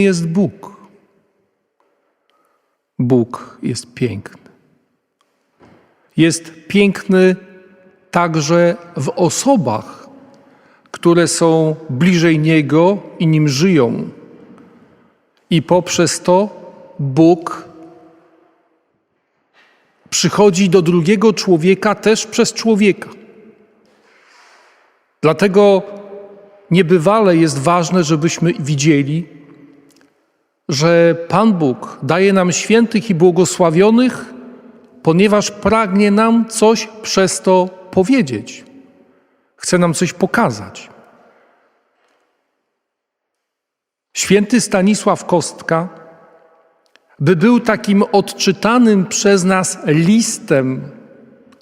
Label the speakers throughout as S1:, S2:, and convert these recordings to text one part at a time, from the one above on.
S1: jest Bóg. Bóg jest piękny. Jest piękny także w osobach, które są bliżej Niego i nim żyją. I poprzez to Bóg przychodzi do drugiego człowieka też przez człowieka. Dlatego niebywale jest ważne, żebyśmy widzieli, że Pan Bóg daje nam świętych i błogosławionych, ponieważ pragnie nam coś przez to powiedzieć. Chce nam coś pokazać. Święty Stanisław Kostka, by był takim odczytanym przez nas listem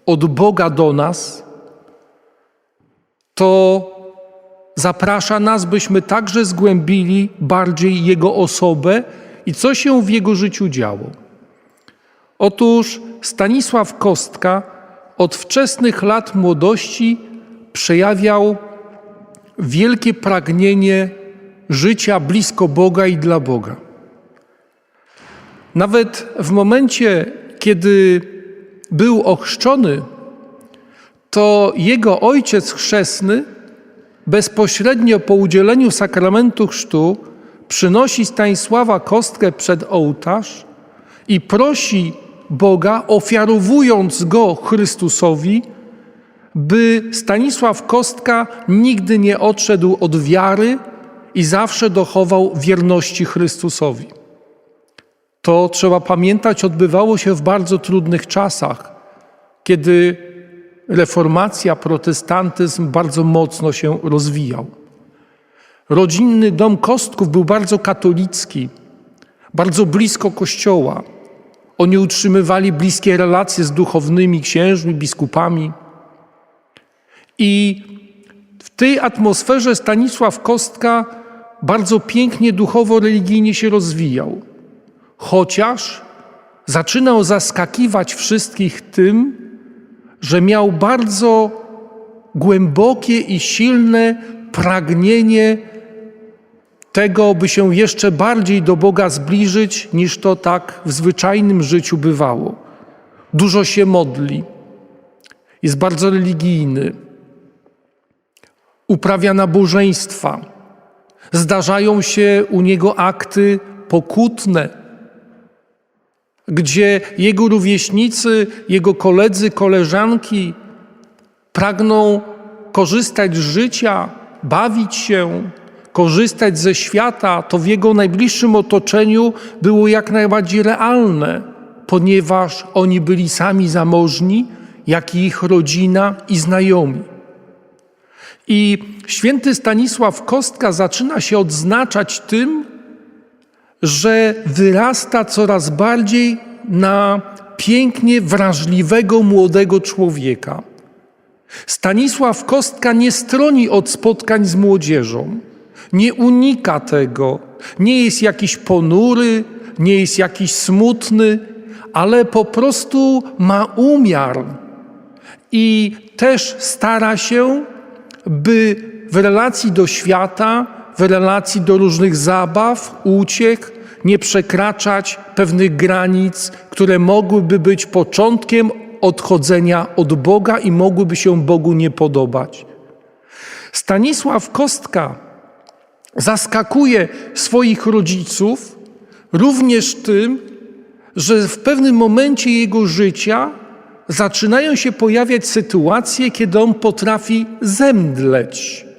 S1: od Boga do nas, to zaprasza nas, byśmy także zgłębili bardziej Jego osobę i co się w Jego życiu działo. Otóż Stanisław Kostka od wczesnych lat młodości przejawiał wielkie pragnienie życia blisko Boga i dla Boga. Nawet w momencie, kiedy był ochrzczony, to jego ojciec chrzestny bezpośrednio po udzieleniu sakramentu chrztu przynosi Stanisława Kostkę przed ołtarz i prosi Boga, ofiarowując go Chrystusowi, by Stanisław Kostka nigdy nie odszedł od wiary i zawsze dochował wierności Chrystusowi. To trzeba pamiętać, odbywało się w bardzo trudnych czasach, kiedy reformacja, protestantyzm bardzo mocno się rozwijał. Rodzinny dom Kostków był bardzo katolicki, bardzo blisko kościoła. Oni utrzymywali bliskie relacje z duchownymi księżmi, biskupami. I w tej atmosferze Stanisław Kostka bardzo pięknie duchowo-religijnie się rozwijał. Chociaż zaczynał zaskakiwać wszystkich tym, że miał bardzo głębokie i silne pragnienie tego, by się jeszcze bardziej do Boga zbliżyć, niż to tak w zwyczajnym życiu bywało. Dużo się modli, jest bardzo religijny, uprawia nabożeństwa. Zdarzają się u niego akty pokutne, gdzie jego rówieśnicy, jego koledzy, koleżanki pragną korzystać z życia, bawić się, korzystać ze świata, to w jego najbliższym otoczeniu było jak najbardziej realne, ponieważ oni byli sami zamożni, jak i ich rodzina i znajomi. I święty Stanisław Kostka zaczyna się odznaczać tym, że wyrasta coraz bardziej na pięknie wrażliwego młodego człowieka. Stanisław Kostka nie stroni od spotkań z młodzieżą, nie unika tego, nie jest jakiś ponury, nie jest jakiś smutny, ale po prostu ma umiar i też stara się, by w relacji do świata, w relacji do różnych zabaw, uciech, nie przekraczać pewnych granic, które mogłyby być początkiem odchodzenia od Boga i mogłyby się Bogu nie podobać. Stanisław Kostka zaskakuje swoich rodziców również tym, że w pewnym momencie jego życia zaczynają się pojawiać sytuacje, kiedy on potrafi zemdleć.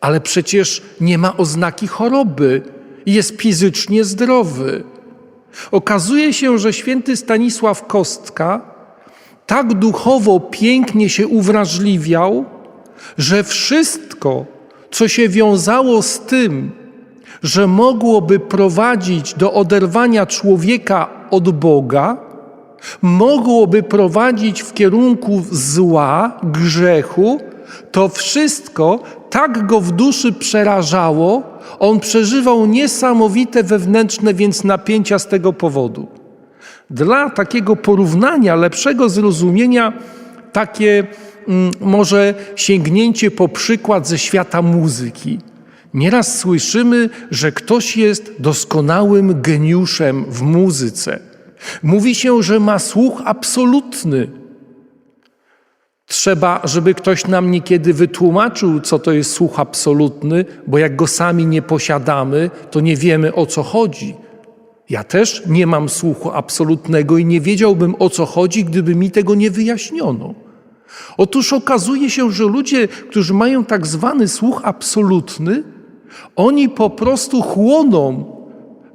S1: Ale przecież nie ma oznaki choroby, jest fizycznie zdrowy. Okazuje się, że święty Stanisław Kostka tak duchowo pięknie się uwrażliwiał, że wszystko, co się wiązało z tym, że mogłoby prowadzić do oderwania człowieka od Boga, mogłoby prowadzić w kierunku zła, grzechu, to wszystko tak go w duszy przerażało, on przeżywał niesamowite wewnętrzne więc napięcia z tego powodu. Dla takiego porównania, lepszego zrozumienia, takie mm, może sięgnięcie po przykład ze świata muzyki. Nieraz słyszymy, że ktoś jest doskonałym geniuszem w muzyce. Mówi się, że ma słuch absolutny. Trzeba, żeby ktoś nam niekiedy wytłumaczył, co to jest słuch absolutny, bo jak go sami nie posiadamy, to nie wiemy o co chodzi. Ja też nie mam słuchu absolutnego i nie wiedziałbym o co chodzi, gdyby mi tego nie wyjaśniono. Otóż okazuje się, że ludzie, którzy mają tak zwany słuch absolutny, oni po prostu chłoną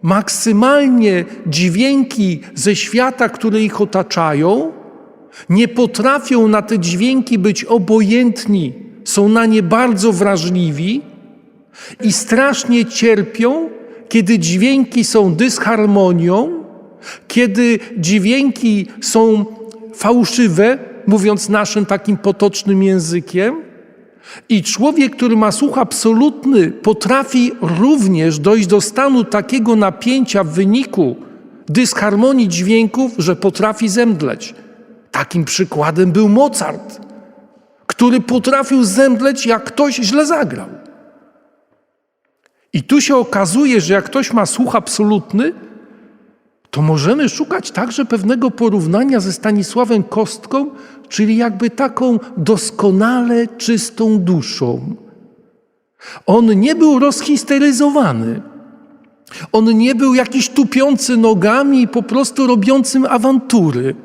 S1: maksymalnie dźwięki ze świata, które ich otaczają, nie potrafią na te dźwięki być obojętni, są na nie bardzo wrażliwi i strasznie cierpią, kiedy dźwięki są dysharmonią, kiedy dźwięki są fałszywe, mówiąc naszym takim potocznym językiem. I człowiek, który ma słuch absolutny, potrafi również dojść do stanu takiego napięcia w wyniku dysharmonii dźwięków, że potrafi zemdleć. Takim przykładem był Mozart, który potrafił zemdleć, jak ktoś źle zagrał. I tu się okazuje, że jak ktoś ma słuch absolutny, to możemy szukać także pewnego porównania ze Stanisławem Kostką, czyli jakby taką doskonale czystą duszą. On nie był rozhisteryzowany. On nie był jakiś tupiący nogami i po prostu robiącym awantury.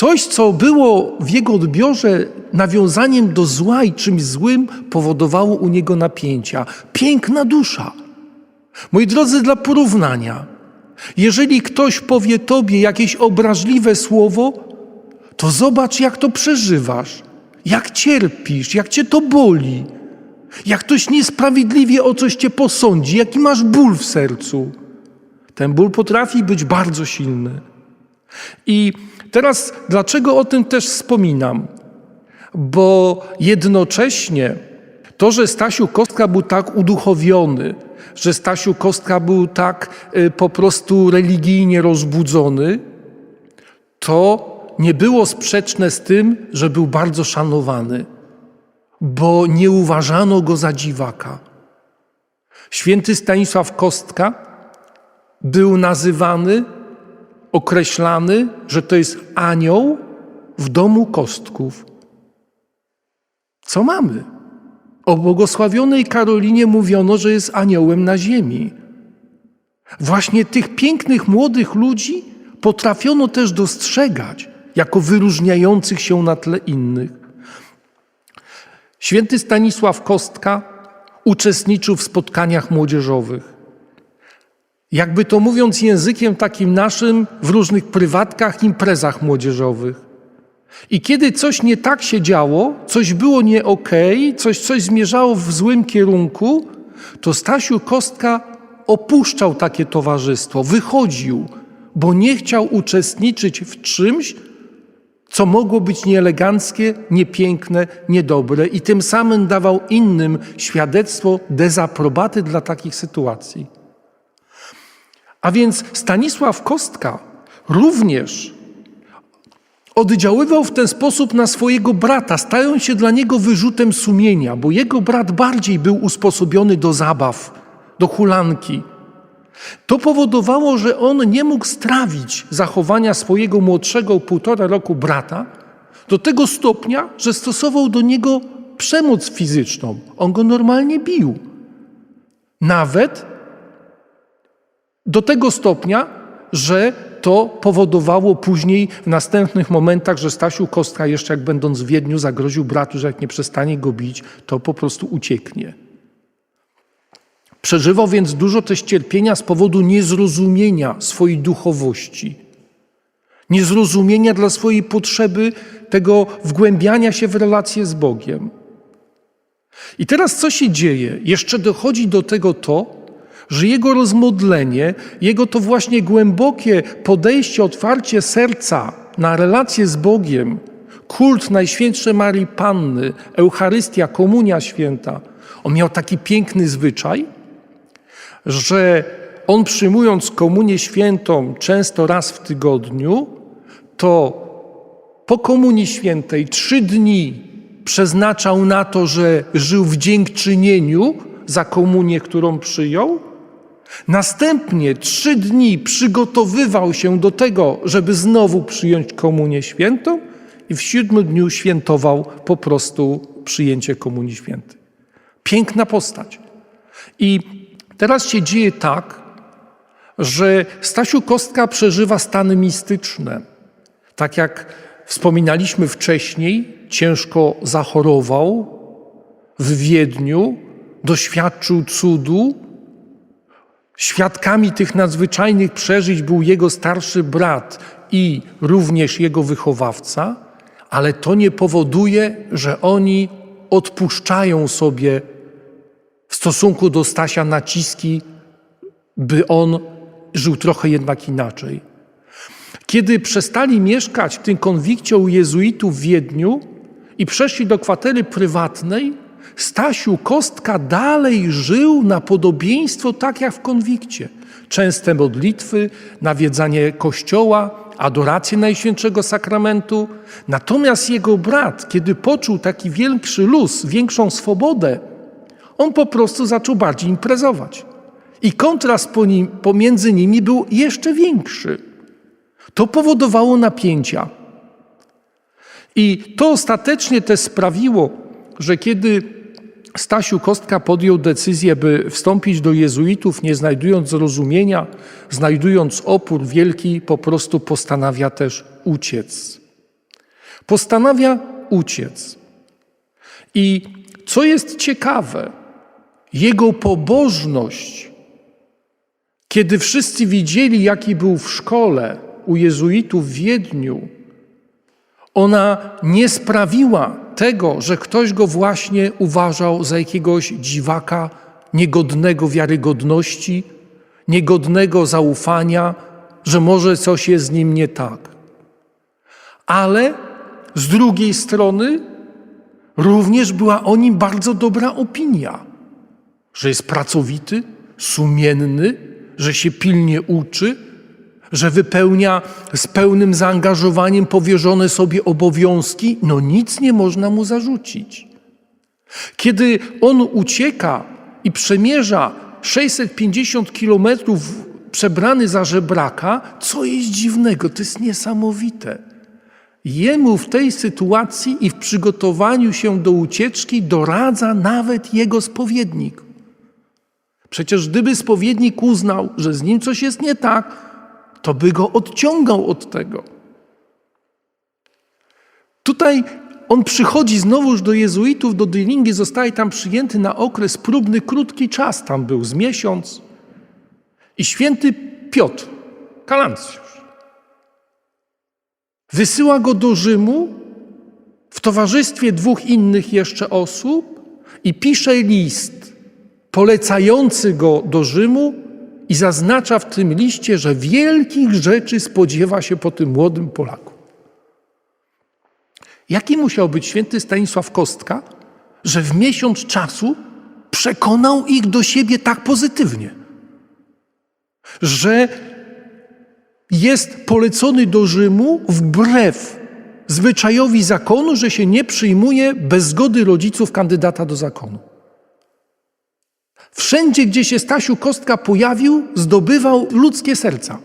S1: Coś, co było w jego odbiorze nawiązaniem do zła i czymś złym, powodowało u niego napięcia. Piękna dusza. Moi drodzy, dla porównania, jeżeli ktoś powie tobie jakieś obraźliwe słowo, to zobacz, jak to przeżywasz, jak cierpisz, jak cię to boli, jak ktoś niesprawiedliwie o coś cię posądzi, jaki masz ból w sercu. Ten ból potrafi być bardzo silny. I teraz dlaczego o tym też wspominam? Bo jednocześnie to, że Stasiu Kostka był tak uduchowiony, że Stasiu Kostka był tak y, po prostu religijnie rozbudzony, to nie było sprzeczne z tym, że był bardzo szanowany, bo nie uważano go za dziwaka. Święty Stanisław Kostka był nazywany, określany, że to jest anioł w domu kostków. Co mamy? O błogosławionej Karolinie mówiono, że jest aniołem na ziemi. Właśnie tych pięknych młodych ludzi potrafiono też dostrzegać jako wyróżniających się na tle innych. Święty Stanisław Kostka uczestniczył w spotkaniach młodzieżowych. Jakby to mówiąc językiem takim naszym, w różnych prywatkach, imprezach młodzieżowych. I kiedy coś nie tak się działo, coś było nie okej, okay, coś, coś zmierzało w złym kierunku, to Stasiu Kostka opuszczał takie towarzystwo, wychodził, bo nie chciał uczestniczyć w czymś, co mogło być nieeleganckie, niepiękne, niedobre, i tym samym dawał innym świadectwo dezaprobaty dla takich sytuacji. A więc Stanisław Kostka również oddziaływał w ten sposób na swojego brata, stając się dla niego wyrzutem sumienia, bo jego brat bardziej był usposobiony do zabaw, do hulanki. To powodowało, że on nie mógł strawić zachowania swojego młodszego półtora roku brata do tego stopnia, że stosował do niego przemoc fizyczną. On go normalnie bił. Nawet do tego stopnia, że to powodowało później w następnych momentach, że Stasiu Kostka jeszcze jak będąc w Wiedniu zagroził bratu, że jak nie przestanie go bić, to po prostu ucieknie. Przeżywał więc dużo też cierpienia z powodu niezrozumienia swojej duchowości, niezrozumienia dla swojej potrzeby tego wgłębiania się w relacje z Bogiem. I teraz co się dzieje? Jeszcze dochodzi do tego to, że jego rozmodlenie, jego to właśnie głębokie podejście, otwarcie serca na relacje z Bogiem, kult Najświętszej Marii Panny, Eucharystia, Komunia Święta, on miał taki piękny zwyczaj, że on przyjmując Komunię Świętą często raz w tygodniu, to po Komunii Świętej trzy dni przeznaczał na to, że żył w dziękczynieniu za komunię, którą przyjął. Następnie trzy dni przygotowywał się do tego, żeby znowu przyjąć komunię świętą, i w siódmym dniu świętował po prostu przyjęcie komunii świętej. Piękna postać. I teraz się dzieje tak, że Stasiu Kostka przeżywa stany mistyczne. Tak jak wspominaliśmy wcześniej, ciężko zachorował w Wiedniu, doświadczył cudu. Świadkami tych nadzwyczajnych przeżyć był jego starszy brat i również jego wychowawca, ale to nie powoduje, że oni odpuszczają sobie w stosunku do Stasia naciski, by on żył trochę jednak inaczej. Kiedy przestali mieszkać w tym konwikcie u jezuitów w Wiedniu i przeszli do kwatery prywatnej, Stasiu Kostka dalej żył na podobieństwo tak jak w konwikcie. Częste modlitwy, nawiedzanie kościoła, adorację Najświętszego Sakramentu. Natomiast jego brat, kiedy poczuł taki większy luz, większą swobodę, on po prostu zaczął bardziej imprezować. I kontrast pomiędzy nimi był jeszcze większy. To powodowało napięcia. I to ostatecznie też sprawiło, że kiedy Stasiu Kostka podjął decyzję, by wstąpić do jezuitów, nie znajdując zrozumienia, znajdując opór wielki, po prostu postanawia też uciec. Postanawia uciec. I co jest ciekawe, jego pobożność, kiedy wszyscy widzieli, jaki był w szkole u jezuitów w Wiedniu, ona nie sprawiła tego, że ktoś go właśnie uważał za jakiegoś dziwaka niegodnego wiarygodności, niegodnego zaufania, że może coś jest z nim nie tak. Ale z drugiej strony również była o nim bardzo dobra opinia, że jest pracowity, sumienny, że się pilnie uczy, że wypełnia z pełnym zaangażowaniem powierzone sobie obowiązki, no nic nie można mu zarzucić. Kiedy on ucieka i przemierza 650 kilometrów przebrany za żebraka, co jest dziwnego, to jest niesamowite. Jemu w tej sytuacji i w przygotowaniu się do ucieczki doradza nawet jego spowiednik. Przecież gdyby spowiednik uznał, że z nim coś jest nie tak, to by go odciągał od tego. Tutaj on przychodzi znowuż do jezuitów, do Dylingi, zostaje tam przyjęty na okres próbny, krótki czas tam był, z miesiąc. I święty Piotr, Kalancjusz, wysyła go do Rzymu w towarzystwie dwóch innych jeszcze osób i pisze list polecający go do Rzymu i zaznacza w tym liście, że wielkich rzeczy spodziewa się po tym młodym Polaku. Jaki musiał być święty Stanisław Kostka, że w miesiąc czasu przekonał ich do siebie tak pozytywnie, że jest polecony do Rzymu wbrew zwyczajowi zakonu, że się nie przyjmuje bez zgody rodziców kandydata do zakonu. Wszędzie, gdzie się Stasiu Kostka pojawił, zdobywał ludzkie serca.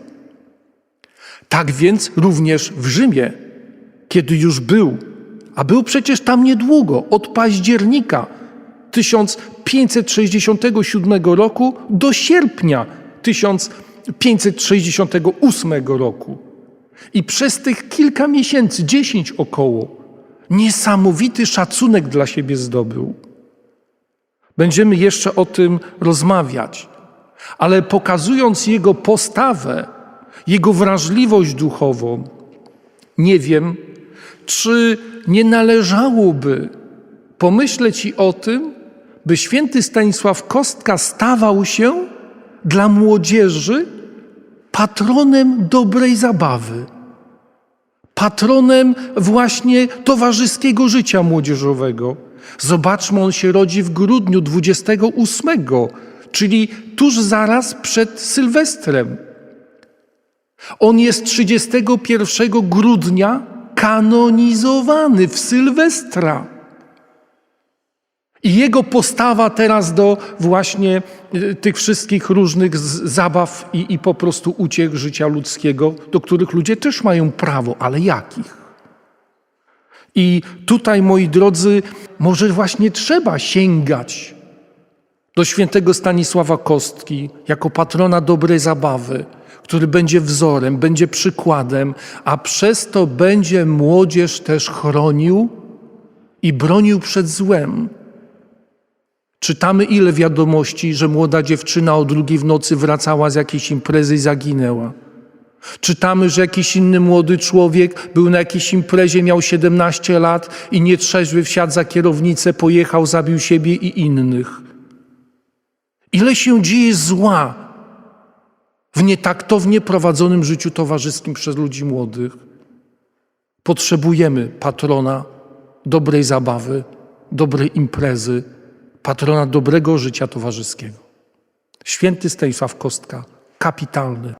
S1: Tak więc również w Rzymie, kiedy już był, a był przecież tam niedługo, od października 1567 roku do sierpnia 1568 roku. I przez tych kilka miesięcy, dziesięć około, niesamowity szacunek dla siebie zdobył. Będziemy jeszcze o tym rozmawiać, ale pokazując jego postawę, jego wrażliwość duchową, nie wiem, czy nie należałoby pomyśleć i o tym, by święty Stanisław Kostka stawał się dla młodzieży patronem dobrej zabawy, patronem właśnie towarzyskiego życia młodzieżowego. Zobaczmy, on się rodzi w grudniu 28, czyli tuż zaraz przed Sylwestrem. On jest 31 grudnia kanonizowany w Sylwestra. I jego postawa teraz do właśnie y, tych wszystkich różnych zabaw i, i po prostu uciech życia ludzkiego, do których ludzie też mają prawo, ale jakich? I tutaj, moi drodzy, może właśnie trzeba sięgać do świętego Stanisława Kostki jako patrona dobrej zabawy, który będzie wzorem, będzie przykładem, a przez to będzie młodzież też chronił i bronił przed złem. Czytamy ile wiadomości, że młoda dziewczyna o drugiej w nocy wracała z jakiejś imprezy i zaginęła. Czytamy, że jakiś inny młody człowiek był na jakiejś imprezie, miał 17 lat i nietrzeźwy wsiadł za kierownicę, pojechał, zabił siebie i innych. Ile się dzieje zła w nietaktownie prowadzonym życiu towarzyskim przez ludzi młodych. Potrzebujemy patrona dobrej zabawy, dobrej imprezy, patrona dobrego życia towarzyskiego. Święty Stanisław Kostka, kapitalny.